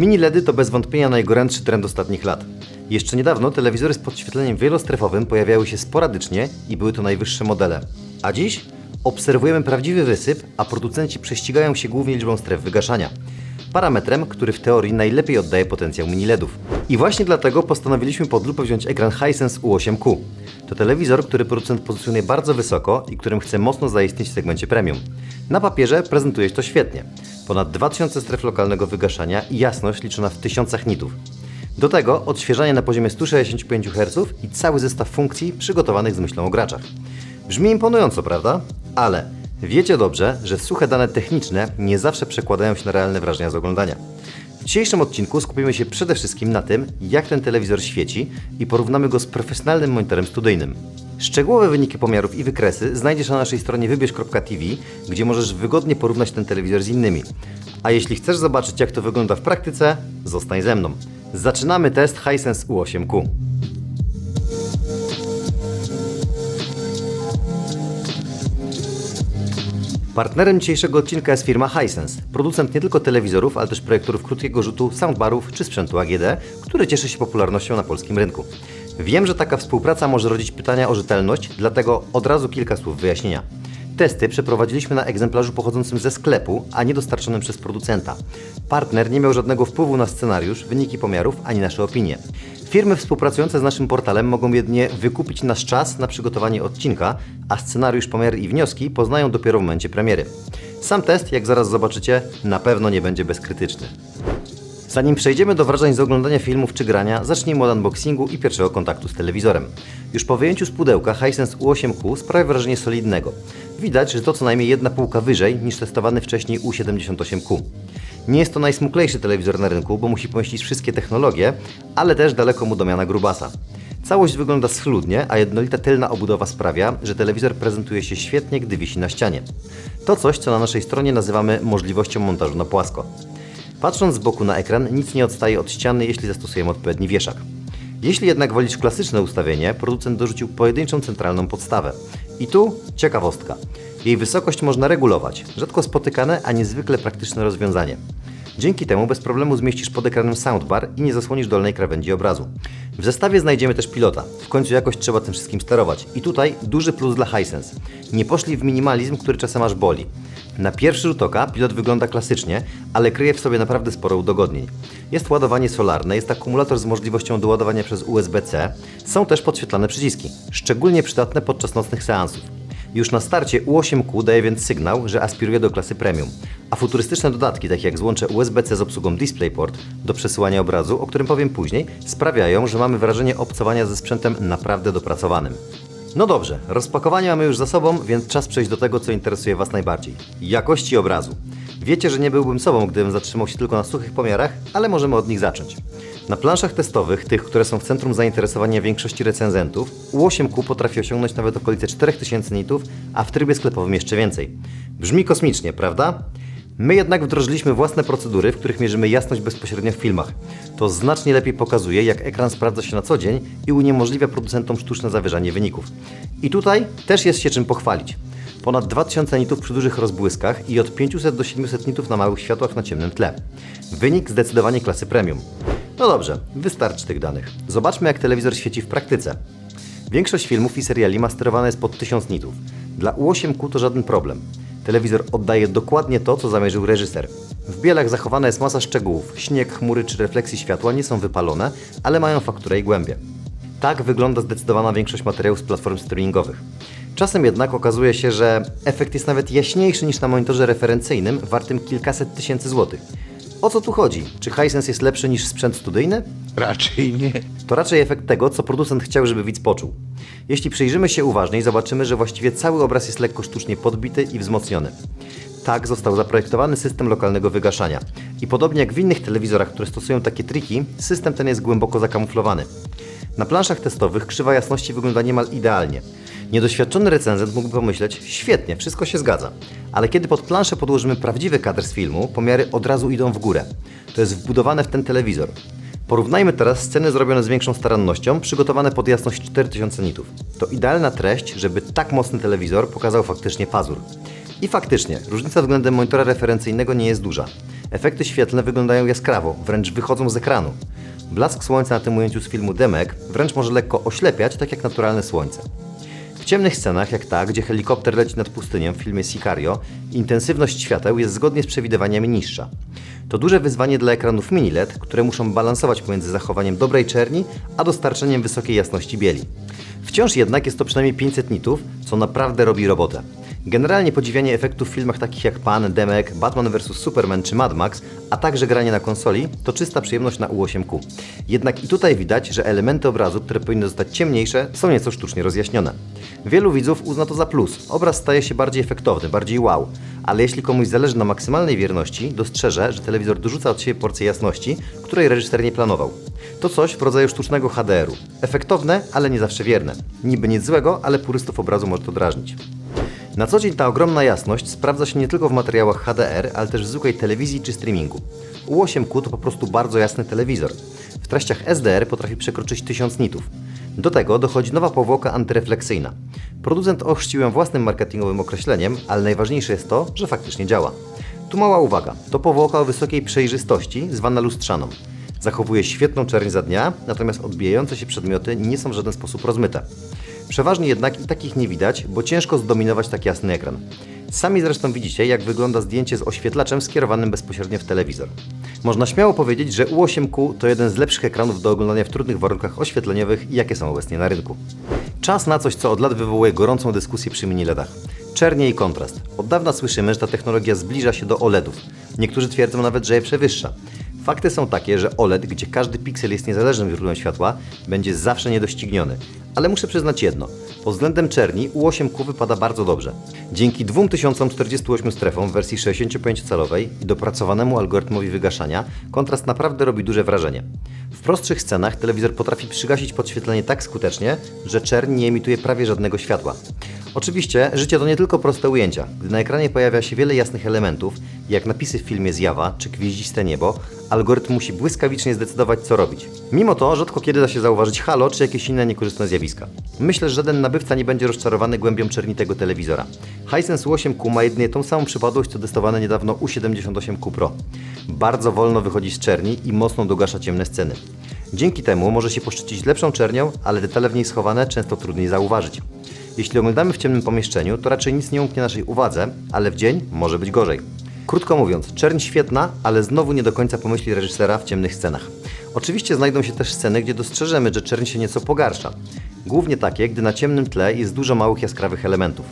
Mini LEDy to bez wątpienia najgorętszy trend ostatnich lat. Jeszcze niedawno telewizory z podświetleniem wielostrefowym pojawiały się sporadycznie i były to najwyższe modele. A dziś obserwujemy prawdziwy wysyp, a producenci prześcigają się głównie liczbą stref wygaszania. Parametrem, który w teorii najlepiej oddaje potencjał mini LEDów. I właśnie dlatego postanowiliśmy pod lupę wziąć ekran Hisense U8Q. To telewizor, który producent pozycjonuje bardzo wysoko i którym chce mocno zaistnieć w segmencie premium. Na papierze prezentuje się to świetnie. Ponad 2000 stref lokalnego wygaszania i jasność liczona w tysiącach nitów. Do tego odświeżanie na poziomie 165 Hz i cały zestaw funkcji przygotowanych z myślą o graczach. Brzmi imponująco, prawda? Ale wiecie dobrze, że suche dane techniczne nie zawsze przekładają się na realne wrażenia z oglądania. W dzisiejszym odcinku skupimy się przede wszystkim na tym, jak ten telewizor świeci i porównamy go z profesjonalnym monitorem studyjnym. Szczegółowe wyniki pomiarów i wykresy znajdziesz na naszej stronie wybierz.tv, gdzie możesz wygodnie porównać ten telewizor z innymi. A jeśli chcesz zobaczyć, jak to wygląda w praktyce, zostań ze mną. Zaczynamy test Hisense U8Q. Partnerem dzisiejszego odcinka jest firma Hisense, producent nie tylko telewizorów, ale też projektorów krótkiego rzutu, soundbarów czy sprzętu AGD, który cieszy się popularnością na polskim rynku. Wiem, że taka współpraca może rodzić pytania o rzetelność, dlatego od razu kilka słów wyjaśnienia. Testy przeprowadziliśmy na egzemplarzu pochodzącym ze sklepu, a nie dostarczonym przez producenta. Partner nie miał żadnego wpływu na scenariusz, wyniki pomiarów ani nasze opinie. Firmy współpracujące z naszym portalem mogą jedynie wykupić nasz czas na przygotowanie odcinka, a scenariusz, pomiary i wnioski poznają dopiero w momencie premiery. Sam test, jak zaraz zobaczycie, na pewno nie będzie bezkrytyczny. Zanim przejdziemy do wrażeń z oglądania filmów czy grania, zacznijmy od unboxingu i pierwszego kontaktu z telewizorem. Już po wyjęciu z pudełka Hisense U8Q sprawia wrażenie solidnego. Widać, że to co najmniej jedna półka wyżej niż testowany wcześniej U78Q. Nie jest to najsmuklejszy telewizor na rynku, bo musi pomieścić wszystkie technologie, ale też daleko mu do miana grubasa. Całość wygląda schludnie, a jednolita tylna obudowa sprawia, że telewizor prezentuje się świetnie, gdy wisi na ścianie. To coś, co na naszej stronie nazywamy możliwością montażu na płasko. Patrząc z boku na ekran, nic nie odstaje od ściany, jeśli zastosujemy odpowiedni wieszak. Jeśli jednak wolisz klasyczne ustawienie, producent dorzucił pojedynczą centralną podstawę. I tu ciekawostka. Jej wysokość można regulować, rzadko spotykane, a niezwykle praktyczne rozwiązanie. Dzięki temu bez problemu zmieścisz pod ekranem soundbar i nie zasłonisz dolnej krawędzi obrazu. W zestawie znajdziemy też pilota. W końcu jakoś trzeba tym wszystkim sterować. I tutaj duży plus dla Hisense. Nie poszli w minimalizm, który czasem aż boli. Na pierwszy rzut oka pilot wygląda klasycznie, ale kryje w sobie naprawdę sporo udogodnień. Jest ładowanie solarne, jest akumulator z możliwością doładowania przez USB-C, są też podświetlane przyciski, szczególnie przydatne podczas nocnych seansów. Już na starcie U8Q daje więc sygnał, że aspiruje do klasy premium, a futurystyczne dodatki, takie jak złącze USB-C z obsługą DisplayPort do przesyłania obrazu, o którym powiem później, sprawiają, że mamy wrażenie obcowania ze sprzętem naprawdę dopracowanym. No dobrze, rozpakowanie mamy już za sobą, więc czas przejść do tego, co interesuje Was najbardziej. Jakości obrazu. Wiecie, że nie byłbym sobą, gdybym zatrzymał się tylko na suchych pomiarach, ale możemy od nich zacząć. Na planszach testowych, tych, które są w centrum zainteresowania większości recenzentów, U8Q potrafi osiągnąć nawet okolice 4000 nitów, a w trybie sklepowym jeszcze więcej. Brzmi kosmicznie, prawda? My jednak wdrożyliśmy własne procedury, w których mierzymy jasność bezpośrednio w filmach. To znacznie lepiej pokazuje, jak ekran sprawdza się na co dzień i uniemożliwia producentom sztuczne zawyżanie wyników. I tutaj też jest się czym pochwalić. Ponad 2000 nitów przy dużych rozbłyskach i od 500 do 700 nitów na małych światłach na ciemnym tle. Wynik zdecydowanie klasy premium. No dobrze, wystarczy tych danych. Zobaczmy jak telewizor świeci w praktyce. Większość filmów i seriali ma sterowane jest pod 1000 nitów. Dla U8Q to żaden problem. Telewizor oddaje dokładnie to, co zamierzył reżyser. W bielach zachowana jest masa szczegółów. Śnieg, chmury czy refleksje światła nie są wypalone, ale mają fakturę i głębię. Tak wygląda zdecydowana większość materiałów z platform streamingowych. Czasem jednak okazuje się, że efekt jest nawet jaśniejszy niż na monitorze referencyjnym wartym kilkaset tysięcy złotych. O co tu chodzi? Czy Hisense jest lepszy niż sprzęt studyjny? Raczej nie. To raczej efekt tego, co producent chciał, żeby widz poczuł. Jeśli przyjrzymy się uważniej, zobaczymy, że właściwie cały obraz jest lekko sztucznie podbity i wzmocniony. Tak został zaprojektowany system lokalnego wygaszania. I podobnie jak w innych telewizorach, które stosują takie triki, system ten jest głęboko zakamuflowany. Na planszach testowych krzywa jasności wygląda niemal idealnie. Niedoświadczony recenzent mógłby pomyśleć, świetnie, wszystko się zgadza. Ale kiedy pod planszę podłożymy prawdziwy kadr z filmu, pomiary od razu idą w górę. To jest wbudowane w ten telewizor. Porównajmy teraz sceny zrobione z większą starannością, przygotowane pod jasność 4000 nitów. To idealna treść, żeby tak mocny telewizor pokazał faktycznie pazur. I faktycznie, różnica względem monitora referencyjnego nie jest duża. Efekty świetlne wyglądają jaskrawo, wręcz wychodzą z ekranu. Blask słońca na tym ujęciu z filmu Demek wręcz może lekko oślepiać, tak jak naturalne słońce. W ciemnych scenach, jak ta, gdzie helikopter leci nad pustynią w filmie Sicario, intensywność świateł jest zgodnie z przewidywaniami niższa. To duże wyzwanie dla ekranów mini LED, które muszą balansować pomiędzy zachowaniem dobrej czerni, a dostarczeniem wysokiej jasności bieli. Wciąż jednak jest to przynajmniej 500 nitów, co naprawdę robi robotę. Generalnie podziwianie efektów w filmach takich jak Pan, Demek, Batman vs Superman czy Mad Max, a także granie na konsoli, to czysta przyjemność na U8Q. Jednak i tutaj widać, że elementy obrazu, które powinny zostać ciemniejsze, są nieco sztucznie rozjaśnione. Wielu widzów uzna to za plus. Obraz staje się bardziej efektowny, bardziej wow. Ale jeśli komuś zależy na maksymalnej wierności, dostrzeże, że telewizor dorzuca od siebie porcję jasności, której reżyser nie planował. To coś w rodzaju sztucznego HDR-u. Efektowne, ale nie zawsze wierne. Niby nic złego, ale purystów obrazu może to drażnić. Na co dzień ta ogromna jasność sprawdza się nie tylko w materiałach HDR, ale też w zwykłej telewizji czy streamingu. U8Q to po prostu bardzo jasny telewizor. W treściach SDR potrafi przekroczyć 1000 nitów. Do tego dochodzi nowa powłoka antyrefleksyjna. Producent ochrzcił ją własnym marketingowym określeniem, ale najważniejsze jest to, że faktycznie działa. Tu mała uwaga. To powłoka o wysokiej przejrzystości, zwana lustrzaną. Zachowuje świetną czerń za dnia, natomiast odbijające się przedmioty nie są w żaden sposób rozmyte. Przeważnie jednak i takich nie widać, bo ciężko zdominować tak jasny ekran. Sami zresztą widzicie, jak wygląda zdjęcie z oświetlaczem skierowanym bezpośrednio w telewizor. Można śmiało powiedzieć, że U8Q to jeden z lepszych ekranów do oglądania w trudnych warunkach oświetleniowych, jakie są obecnie na rynku. Czas na coś, co od lat wywołuje gorącą dyskusję przy mini LEDach. Czernie i kontrast. Od dawna słyszymy, że ta technologia zbliża się do OLEDów. Niektórzy twierdzą nawet, że je przewyższa. Fakty są takie, że OLED, gdzie każdy piksel jest niezależnym źródłem światła, będzie zawsze niedościgniony. Ale muszę przyznać jedno. Pod względem czerni U8Q wypada bardzo dobrze. Dzięki 2048 strefom w wersji 65-calowej i dopracowanemu algorytmowi wygaszania, kontrast naprawdę robi duże wrażenie. W prostszych scenach telewizor potrafi przygasić podświetlenie tak skutecznie, że czerń nie emituje prawie żadnego światła. Oczywiście, życie to nie tylko proste ujęcia. Gdy na ekranie pojawia się wiele jasnych elementów, jak napisy w filmie Zjawa czy Gwieździste Niebo, algorytm musi błyskawicznie zdecydować, co robić. Mimo to, rzadko kiedy da się zauważyć halo czy jakieś inne niekorzystne zjawiska. Myślę, że żaden nabywca nie będzie rozczarowany głębią czernitego telewizora. Hisense U8Q ma jedynie tą samą przypadłość, co testowane niedawno U78Q Pro. Bardzo wolno wychodzi z czerni i mocno dogasza ciemne sceny. Dzięki temu może się poszczycić lepszą czernią, ale detale w niej schowane często trudniej zauważyć. Jeśli oglądamy w ciemnym pomieszczeniu, to raczej nic nie umknie naszej uwadze, ale w dzień może być gorzej. Krótko mówiąc, czerń świetna, ale znowu nie do końca pomyśli reżysera w ciemnych scenach. Oczywiście znajdą się też sceny, gdzie dostrzeżemy, że czerń się nieco pogarsza. Głównie takie, gdy na ciemnym tle jest dużo małych jaskrawych elementów.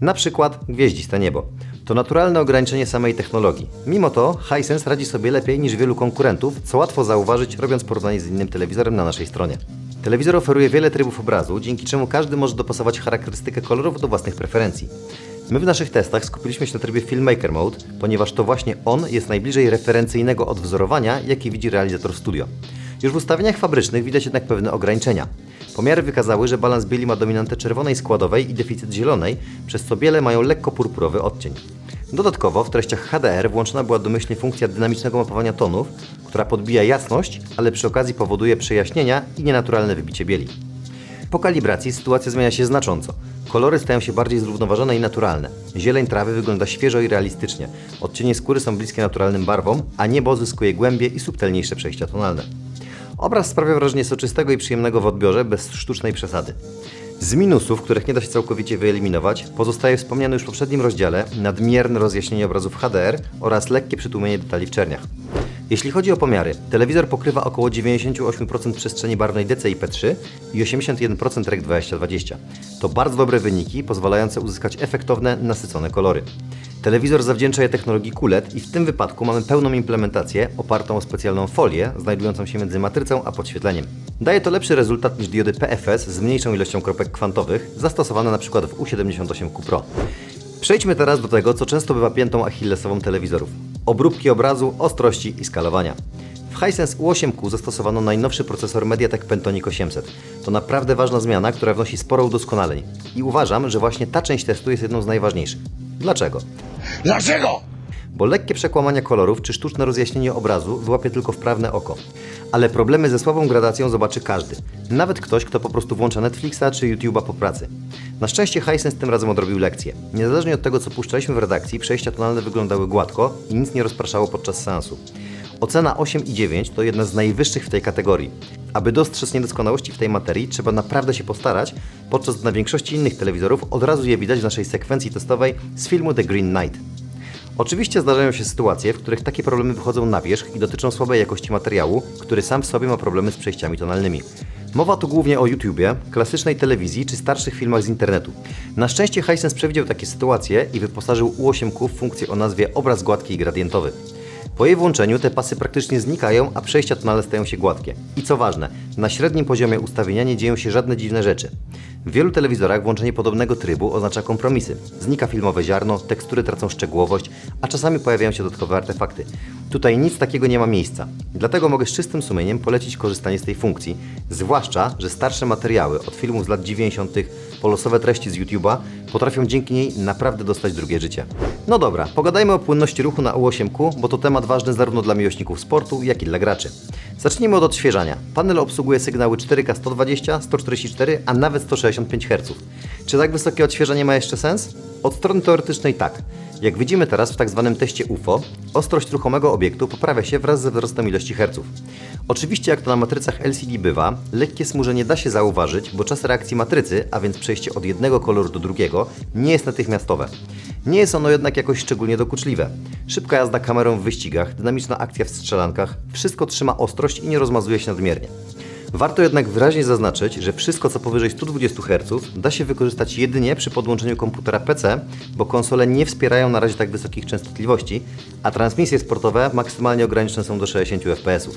Na przykład gwieździste niebo. To naturalne ograniczenie samej technologii. Mimo to Hisense radzi sobie lepiej niż wielu konkurentów, co łatwo zauważyć robiąc porównanie z innym telewizorem na naszej stronie. Telewizor oferuje wiele trybów obrazu, dzięki czemu każdy może dopasować charakterystykę kolorów do własnych preferencji. My w naszych testach skupiliśmy się na trybie Filmmaker Mode, ponieważ to właśnie on jest najbliżej referencyjnego odwzorowania, jaki widzi realizator studio. Już w ustawieniach fabrycznych widać jednak pewne ograniczenia. Pomiary wykazały, że balans bieli ma dominantę czerwonej składowej i deficyt zielonej, przez co biele mają lekko purpurowy odcień. Dodatkowo w treściach HDR włączona była domyślnie funkcja dynamicznego mapowania tonów, która podbija jasność, ale przy okazji powoduje przejaśnienia i nienaturalne wybicie bieli. Po kalibracji sytuacja zmienia się znacząco. Kolory stają się bardziej zrównoważone i naturalne. Zieleń trawy wygląda świeżo i realistycznie. Odcienie skóry są bliskie naturalnym barwom, a niebo zyskuje głębie i subtelniejsze przejścia tonalne. Obraz sprawia wrażenie soczystego i przyjemnego w odbiorze, bez sztucznej przesady. Z minusów, których nie da się całkowicie wyeliminować, pozostaje wspomniany już w poprzednim rozdziale nadmierne rozjaśnienie obrazów HDR oraz lekkie przytłumienie detali w czerniach. Jeśli chodzi o pomiary, telewizor pokrywa około 98% przestrzeni barwnej DCI-P3 i 81% REC 2020. To bardzo dobre wyniki, pozwalające uzyskać efektowne, nasycone kolory. Telewizor zawdzięcza je technologii QLED i w tym wypadku mamy pełną implementację opartą o specjalną folię znajdującą się między matrycą a podświetleniem. Daje to lepszy rezultat niż diody PFS z mniejszą ilością kropek kwantowych, zastosowane np. w U78Q Pro. Przejdźmy teraz do tego, co często bywa piętą achillesową telewizorów. Obróbki obrazu, ostrości i skalowania. W Hisense U8Q zastosowano najnowszy procesor MediaTek Pentonic 800. To naprawdę ważna zmiana, która wnosi sporo udoskonaleń. I uważam, że właśnie ta część testu jest jedną z najważniejszych. Dlaczego? Dlaczego? Bo lekkie przekłamania kolorów czy sztuczne rozjaśnienie obrazu wyłapie tylko wprawne oko. Ale problemy ze słabą gradacją zobaczy każdy, nawet ktoś, kto po prostu włącza Netflixa czy YouTube'a po pracy. Na szczęście Hisense tym razem odrobił lekcję. Niezależnie od tego, co puszczaliśmy w redakcji, przejścia tonalne wyglądały gładko i nic nie rozpraszało podczas seansu. Ocena 8,9 to jedna z najwyższych w tej kategorii. Aby dostrzec niedoskonałości w tej materii, trzeba naprawdę się postarać, podczas gdy na większości innych telewizorów od razu je widać w naszej sekwencji testowej z filmu The Green Knight. Oczywiście zdarzają się sytuacje, w których takie problemy wychodzą na wierzch i dotyczą słabej jakości materiału, który sam w sobie ma problemy z przejściami tonalnymi. Mowa tu głównie o YouTubie, klasycznej telewizji czy starszych filmach z internetu. Na szczęście Hisense przewidział takie sytuacje i wyposażył U8Q w funkcję o nazwie obraz gładki i gradientowy. Po jej włączeniu te pasy praktycznie znikają, a przejścia tonalne stają się gładkie. I co ważne, na średnim poziomie ustawienia nie dzieją się żadne dziwne rzeczy. W wielu telewizorach włączenie podobnego trybu oznacza kompromisy. Znika filmowe ziarno, tekstury tracą szczegółowość, a czasami pojawiają się dodatkowe artefakty. Tutaj nic takiego nie ma miejsca. Dlatego mogę z czystym sumieniem polecić korzystanie z tej funkcji, zwłaszcza, że starsze materiały od filmów z lat 90., polosowe treści z YouTube'a potrafią dzięki niej naprawdę dostać drugie życie. No dobra, pogadajmy o płynności ruchu na U8Q, bo to temat ważny zarówno dla miłośników sportu, jak i dla graczy. Zacznijmy od odświeżania. Panel obsługuje sygnały 4K 120, 144, a nawet 165 Hz. Czy tak wysokie odświeżanie ma jeszcze sens? Od strony teoretycznej tak. Jak widzimy teraz w tak zwanym teście UFO, ostrość ruchomego obiektu poprawia się wraz ze wzrostem ilości herców. Oczywiście jak to na matrycach LCD bywa, lekkie smużenie da się zauważyć, bo czas reakcji matrycy, a więc przejście od jednego koloru do drugiego, nie jest natychmiastowe. Nie jest ono jednak jakoś szczególnie dokuczliwe. Szybka jazda kamerą w wyścigach, dynamiczna akcja w strzelankach, wszystko trzyma ostrość i nie rozmazuje się nadmiernie. Warto jednak wyraźnie zaznaczyć, że wszystko co powyżej 120 Hz da się wykorzystać jedynie przy podłączeniu komputera PC, bo konsole nie wspierają na razie tak wysokich częstotliwości, a transmisje sportowe maksymalnie ograniczone są do 60 fps.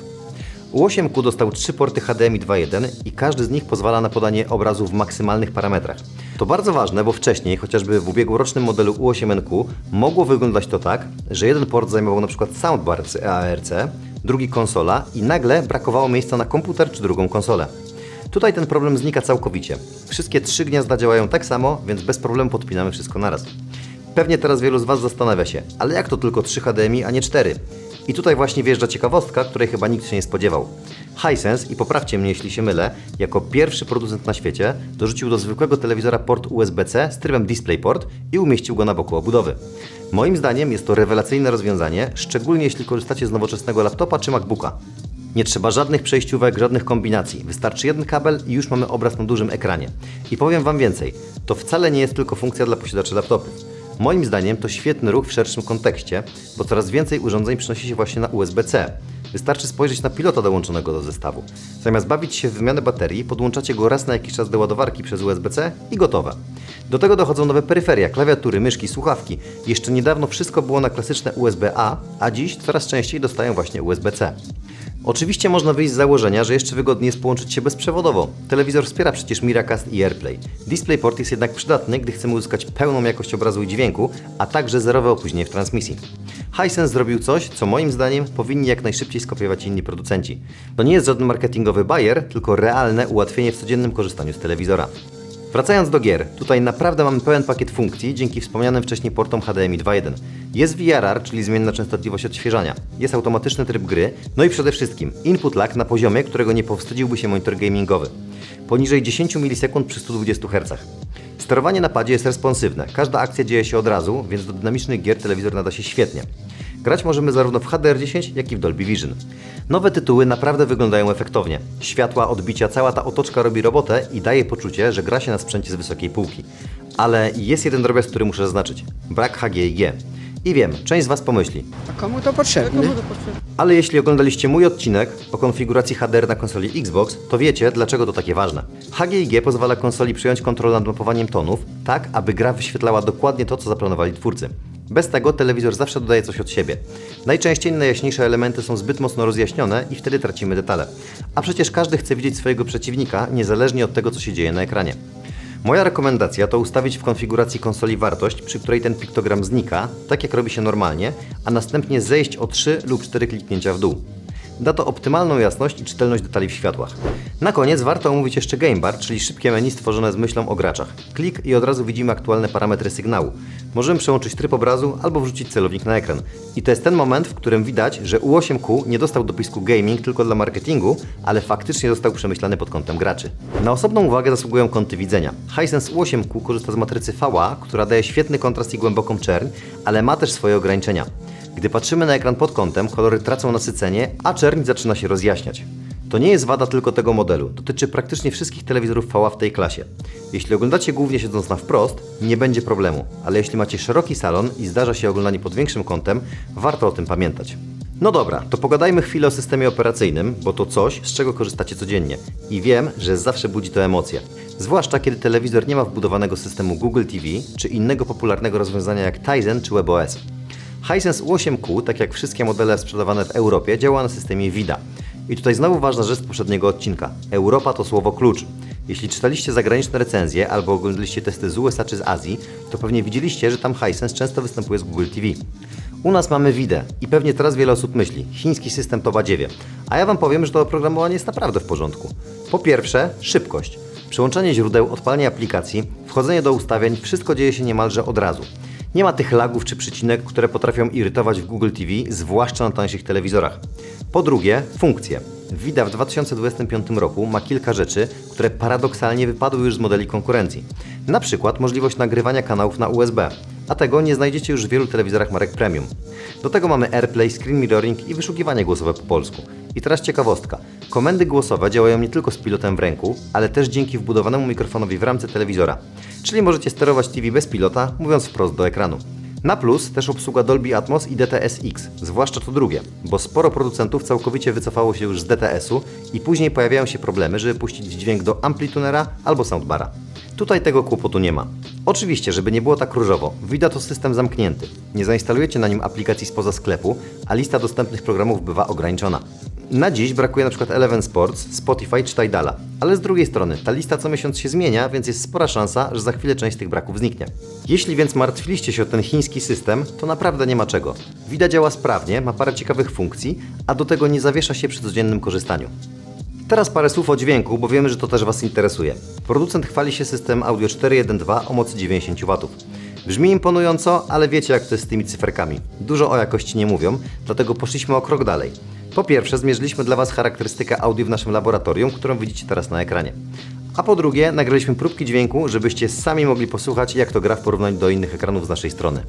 U8Q dostał trzy porty HDMI 2.1 i każdy z nich pozwala na podanie obrazu w maksymalnych parametrach. To bardzo ważne, bo wcześniej, chociażby w ubiegłorocznym modelu U8NQ, mogło wyglądać to tak, że jeden port zajmował np. soundbar z EARC, drugi konsola i nagle brakowało miejsca na komputer czy drugą konsolę. Tutaj ten problem znika całkowicie. Wszystkie trzy gniazda działają tak samo, więc bez problemu podpinamy wszystko naraz. Pewnie teraz wielu z Was zastanawia się, ale jak to tylko 3 HDMI, a nie 4? I tutaj właśnie wjeżdża ciekawostka, której chyba nikt się nie spodziewał. Hisense, i poprawcie mnie jeśli się mylę, jako pierwszy producent na świecie dorzucił do zwykłego telewizora port USB-C z trybem DisplayPort i umieścił go na boku obudowy. Moim zdaniem jest to rewelacyjne rozwiązanie, szczególnie jeśli korzystacie z nowoczesnego laptopa czy MacBooka. Nie trzeba żadnych przejściówek, żadnych kombinacji. Wystarczy jeden kabel i już mamy obraz na dużym ekranie. I powiem Wam więcej, to wcale nie jest tylko funkcja dla posiadaczy laptopów. Moim zdaniem to świetny ruch w szerszym kontekście, bo coraz więcej urządzeń przenosi się właśnie na USB-C. Wystarczy spojrzeć na pilota dołączonego do zestawu. Zamiast bawić się w wymianę baterii, podłączacie go raz na jakiś czas do ładowarki przez USB-C i gotowe. Do tego dochodzą nowe peryferia, klawiatury, myszki, słuchawki. Jeszcze niedawno wszystko było na klasyczne USB-A, a dziś coraz częściej dostają właśnie USB-C. Oczywiście można wyjść z założenia, że jeszcze wygodniej jest połączyć się bezprzewodowo. Telewizor wspiera przecież Miracast i AirPlay. DisplayPort jest jednak przydatny, gdy chcemy uzyskać pełną jakość obrazu i dźwięku, a także zerowe opóźnienie w transmisji. Hisense zrobił coś, co moim zdaniem powinni jak najszybciej skopiować inni producenci. To nie jest żaden marketingowy bajer, tylko realne ułatwienie w codziennym korzystaniu z telewizora. Wracając do gier, tutaj naprawdę mamy pełen pakiet funkcji dzięki wspomnianym wcześniej portom HDMI 2.1. Jest VRR, czyli zmienna częstotliwość odświeżania. Jest automatyczny tryb gry, no i przede wszystkim input lag na poziomie, którego nie powstydziłby się monitor gamingowy. Poniżej 10 ms przy 120 Hz. Sterowanie na padzie jest responsywne, każda akcja dzieje się od razu, więc do dynamicznych gier telewizor nada się świetnie. Grać możemy zarówno w HDR10, jak i w Dolby Vision. Nowe tytuły naprawdę wyglądają efektownie. Światła, odbicia, cała ta otoczka robi robotę i daje poczucie, że gra się na sprzęcie z wysokiej półki. Ale jest jeden drobiazg, który muszę zaznaczyć. Brak HGIG. I wiem, część z Was pomyśli. A komu to potrzebne? Ale jeśli oglądaliście mój odcinek o konfiguracji HDR na konsoli Xbox, to wiecie, dlaczego to takie ważne. HGIG pozwala konsoli przyjąć kontrolę nad mapowaniem tonów, tak aby gra wyświetlała dokładnie to, co zaplanowali twórcy. Bez tego telewizor zawsze dodaje coś od siebie. Najczęściej najjaśniejsze elementy są zbyt mocno rozjaśnione i wtedy tracimy detale. A przecież każdy chce widzieć swojego przeciwnika, niezależnie od tego, co się dzieje na ekranie. Moja rekomendacja to ustawić w konfiguracji konsoli wartość, przy której ten piktogram znika, tak jak robi się normalnie, a następnie zejść o 3 lub 4 kliknięcia w dół. Da to optymalną jasność i czytelność detali w światłach. Na koniec warto omówić jeszcze Game Bar, czyli szybkie menu stworzone z myślą o graczach. Klik i od razu widzimy aktualne parametry sygnału. Możemy przełączyć tryb obrazu albo wrzucić celownik na ekran. I to jest ten moment, w którym widać, że U8Q nie dostał dopisku gaming tylko dla marketingu, ale faktycznie został przemyślany pod kątem graczy. Na osobną uwagę zasługują kąty widzenia. Hisense U8Q korzysta z matrycy VA, która daje świetny kontrast i głęboką czerń, ale ma też swoje ograniczenia. Gdy patrzymy na ekran pod kątem, kolory tracą nasycenie, a czerń zaczyna się rozjaśniać. To nie jest wada tylko tego modelu, dotyczy praktycznie wszystkich telewizorów VA w tej klasie. Jeśli oglądacie głównie siedząc na wprost, nie będzie problemu, ale jeśli macie szeroki salon i zdarza się oglądanie pod większym kątem, warto o tym pamiętać. No dobra, to pogadajmy chwilę o systemie operacyjnym, bo to coś, z czego korzystacie codziennie. I wiem, że zawsze budzi to emocje. Zwłaszcza kiedy telewizor nie ma wbudowanego systemu Google TV czy innego popularnego rozwiązania jak Tizen czy WebOS. Hisense U8Q, tak jak wszystkie modele sprzedawane w Europie, działa na systemie VIDA. I tutaj znowu ważna rzecz z poprzedniego odcinka. Europa to słowo klucz. Jeśli czytaliście zagraniczne recenzje albo oglądaliście testy z USA czy z Azji, to pewnie widzieliście, że tam Hisense często występuje z Google TV. U nas mamy WIDę i pewnie teraz wiele osób myśli, chiński system to badziewie. A ja Wam powiem, że to oprogramowanie jest naprawdę w porządku. Po pierwsze, szybkość. Przełączanie źródeł, odpalenie aplikacji, wchodzenie do ustawień, wszystko dzieje się niemalże od razu. Nie ma tych lagów czy przycinek, które potrafią irytować w Google TV, zwłaszcza na tańszych telewizorach. Po drugie, funkcje. Wida w 2025 roku ma kilka rzeczy, które paradoksalnie wypadły już z modeli konkurencji. Na przykład możliwość nagrywania kanałów na USB, a tego nie znajdziecie już w wielu telewizorach marek premium. Do tego mamy AirPlay, screen mirroring i wyszukiwanie głosowe po polsku. I teraz ciekawostka. Komendy głosowe działają nie tylko z pilotem w ręku, ale też dzięki wbudowanemu mikrofonowi w ramce telewizora. Czyli możecie sterować TV bez pilota, mówiąc wprost do ekranu. Na plus też obsługa Dolby Atmos i DTS-X, zwłaszcza to drugie, bo sporo producentów całkowicie wycofało się już z DTS-u i później pojawiają się problemy, żeby puścić dźwięk do amplitunera albo soundbara. Tutaj tego kłopotu nie ma. Oczywiście, żeby nie było tak różowo, Vida to system zamknięty. Nie zainstalujecie na nim aplikacji spoza sklepu, a lista dostępnych programów bywa ograniczona. Na dziś brakuje np. Eleven Sports, Spotify czy Tidala, ale z drugiej strony ta lista co miesiąc się zmienia, więc jest spora szansa, że za chwilę część z tych braków zniknie. Jeśli więc martwiliście się o ten chiński system, to naprawdę nie ma czego. Vida działa sprawnie, ma parę ciekawych funkcji, a do tego nie zawiesza się przy codziennym korzystaniu. Teraz parę słów o dźwięku, bo wiemy, że to też Was interesuje. Producent chwali się systemem Audio 4.1.2 o mocy 90 W. Brzmi imponująco, ale wiecie jak to jest z tymi cyferkami. Dużo o jakości nie mówią, dlatego poszliśmy o krok dalej. Po pierwsze, zmierzyliśmy dla Was charakterystykę audio w naszym laboratorium, którą widzicie teraz na ekranie. A po drugie, nagraliśmy próbki dźwięku, żebyście sami mogli posłuchać, jak to gra w porównaniu do innych ekranów z naszej strony.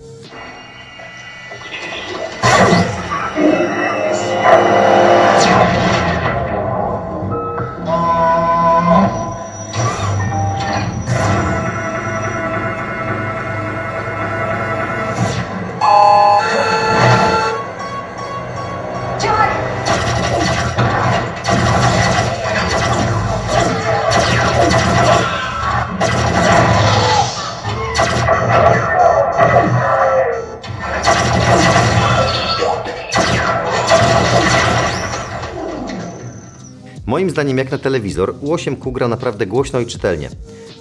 Moim zdaniem, jak na telewizor, U8Q gra naprawdę głośno i czytelnie.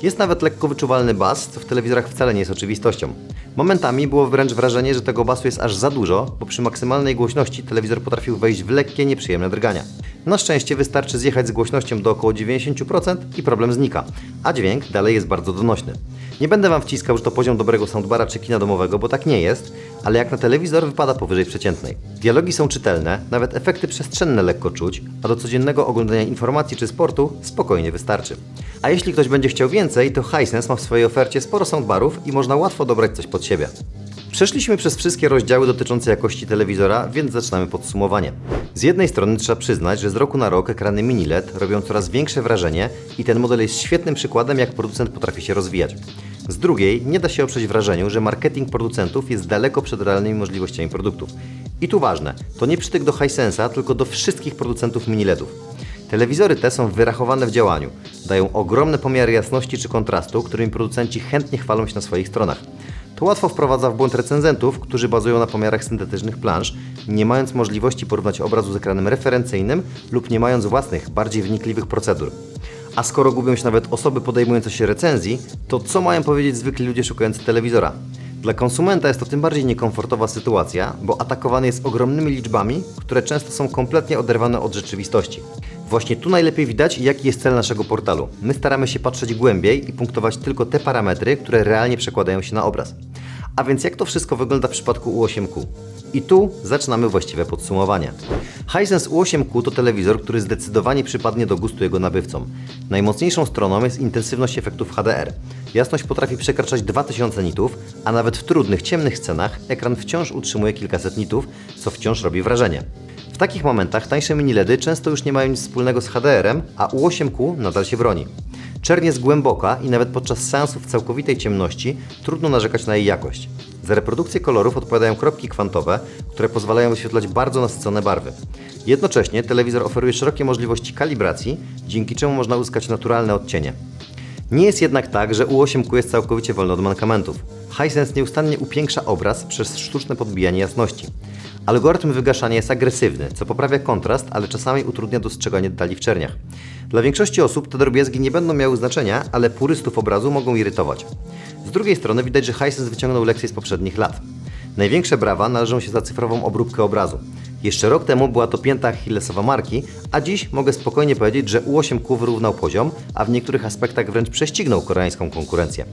Jest nawet lekko wyczuwalny bas, co w telewizorach wcale nie jest oczywistością. Momentami było wręcz wrażenie, że tego basu jest aż za dużo, bo przy maksymalnej głośności telewizor potrafił wejść w lekkie, nieprzyjemne drgania. Na szczęście wystarczy zjechać z głośnością do około 90% i problem znika, a dźwięk dalej jest bardzo donośny. Nie będę Wam wciskał, że to poziom dobrego soundbara czy kina domowego, bo tak nie jest, ale jak na telewizor wypada powyżej przeciętnej. Dialogi są czytelne, nawet efekty przestrzenne lekko czuć, a do codziennego oglądania informacji czy sportu spokojnie wystarczy. A jeśli ktoś będzie chciał więcej, to Hisense ma w swojej ofercie sporo soundbarów i można łatwo dobrać coś pod siebie. Przeszliśmy przez wszystkie rozdziały dotyczące jakości telewizora, więc zaczynamy podsumowanie. Z jednej strony trzeba przyznać, że z roku na rok ekrany mini LED robią coraz większe wrażenie i ten model jest świetnym przykładem, jak producent potrafi się rozwijać. Z drugiej, nie da się oprzeć wrażeniu, że marketing producentów jest daleko przed realnymi możliwościami produktów. I tu ważne, to nie przytyk do Hisense'a, tylko do wszystkich producentów mini LEDów. Telewizory te są wyrachowane w działaniu. Dają ogromne pomiary jasności czy kontrastu, którymi producenci chętnie chwalą się na swoich stronach. To łatwo wprowadza w błąd recenzentów, którzy bazują na pomiarach syntetycznych plansz, nie mając możliwości porównać obrazu z ekranem referencyjnym lub nie mając własnych, bardziej wnikliwych procedur. A skoro gubią się nawet osoby podejmujące się recenzji, to co mają powiedzieć zwykli ludzie szukający telewizora? Dla konsumenta jest to tym bardziej niekomfortowa sytuacja, bo atakowany jest ogromnymi liczbami, które często są kompletnie oderwane od rzeczywistości. Właśnie tu najlepiej widać, jaki jest cel naszego portalu. My staramy się patrzeć głębiej i punktować tylko te parametry, które realnie przekładają się na obraz. A więc jak to wszystko wygląda w przypadku U8Q? I tu zaczynamy właściwe podsumowanie. Hisense U8Q to telewizor, który zdecydowanie przypadnie do gustu jego nabywcom. Najmocniejszą stroną jest intensywność efektów HDR. Jasność potrafi przekraczać 2000 nitów, a nawet w trudnych, ciemnych scenach ekran wciąż utrzymuje kilkaset nitów, co wciąż robi wrażenie. W takich momentach tańsze mini LEDy często już nie mają nic wspólnego z HDR-em, a U8Q nadal się broni. Czerń jest głęboka i nawet podczas seansów w całkowitej ciemności trudno narzekać na jej jakość. Za reprodukcję kolorów odpowiadają kropki kwantowe, które pozwalają wyświetlać bardzo nasycone barwy. Jednocześnie telewizor oferuje szerokie możliwości kalibracji, dzięki czemu można uzyskać naturalne odcienie. Nie jest jednak tak, że U8Q jest całkowicie wolny od mankamentów. Hisense nieustannie upiększa obraz przez sztuczne podbijanie jasności. Algorytm wygaszania jest agresywny, co poprawia kontrast, ale czasami utrudnia dostrzeganie detali w czerniach. Dla większości osób te drobiazgi nie będą miały znaczenia, ale purystów obrazu mogą irytować. Z drugiej strony widać, że Hisense wyciągnął lekcje z poprzednich lat. Największe brawa należą się za cyfrową obróbkę obrazu. Jeszcze rok temu była to pięta achillesowa marki, a dziś mogę spokojnie powiedzieć, że U8Q wyrównał poziom, a w niektórych aspektach wręcz prześcignął koreańską konkurencję.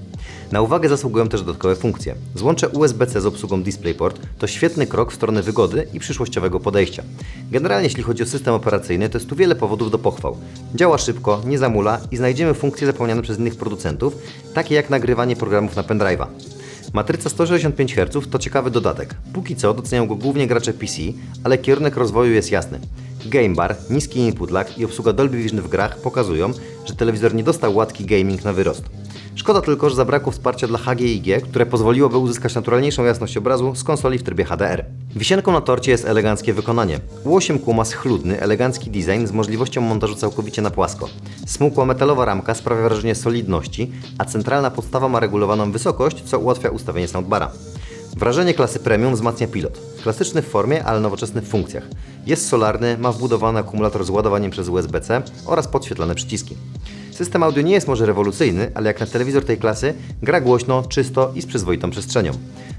Na uwagę zasługują też dodatkowe funkcje. Złącze USB-C z obsługą DisplayPort to świetny krok w stronę wygody i przyszłościowego podejścia. Generalnie jeśli chodzi o system operacyjny, to jest tu wiele powodów do pochwał. Działa szybko, nie zamula i znajdziemy funkcje zapomniane przez innych producentów, takie jak nagrywanie programów na pendrive'a. Matryca 165 Hz to ciekawy dodatek. Póki co doceniają go głównie gracze PC, ale kierunek rozwoju jest jasny. Game bar, niski input lag i obsługa Dolby Vision w grach pokazują, że telewizor nie dostał łatki gaming na wyrost. Szkoda tylko, że zabrakło wsparcia dla HGIG, które pozwoliłoby uzyskać naturalniejszą jasność obrazu z konsoli w trybie HDR. Wisienką na torcie jest eleganckie wykonanie. U8Q ma schludny, elegancki design z możliwością montażu całkowicie na płasko. Smukła metalowa ramka sprawia wrażenie solidności, a centralna podstawa ma regulowaną wysokość, co ułatwia ustawienie soundbara. Wrażenie klasy premium wzmacnia pilot. Klasyczny w formie, ale nowoczesny w funkcjach. Jest solarny, ma wbudowany akumulator z ładowaniem przez USB-C oraz podświetlane przyciski. System audio nie jest może rewolucyjny, ale jak na telewizor tej klasy, gra głośno, czysto i z przyzwoitą przestrzenią.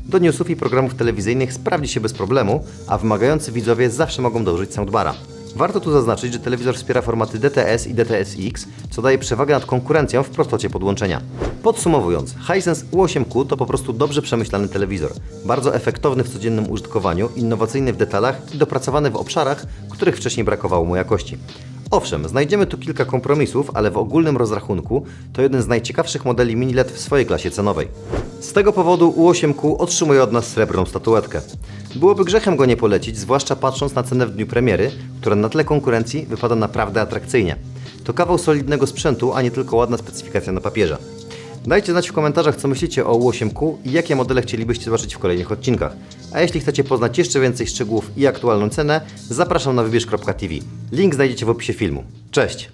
Do newsów i programów telewizyjnych sprawdzi się bez problemu, a wymagający widzowie zawsze mogą dołożyć soundbara. Warto tu zaznaczyć, że telewizor wspiera formaty DTS i DTS-X, co daje przewagę nad konkurencją w prostocie podłączenia. Podsumowując, Hisense U8Q to po prostu dobrze przemyślany telewizor. Bardzo efektowny w codziennym użytkowaniu, innowacyjny w detalach i dopracowany w obszarach, których wcześniej brakowało mu jakości. Owszem, znajdziemy tu kilka kompromisów, ale w ogólnym rozrachunku to jeden z najciekawszych modeli mini LED w swojej klasie cenowej. Z tego powodu U8Q otrzymuje od nas srebrną statuetkę. Byłoby grzechem go nie polecić, zwłaszcza patrząc na cenę w dniu premiery, która na tle konkurencji wypada naprawdę atrakcyjnie. To kawał solidnego sprzętu, a nie tylko ładna specyfikacja na papierze. Dajcie znać w komentarzach, co myślicie o U8Q i jakie modele chcielibyście zobaczyć w kolejnych odcinkach. A jeśli chcecie poznać jeszcze więcej szczegółów i aktualną cenę, zapraszam na wybierz.tv. Link znajdziecie w opisie filmu. Cześć!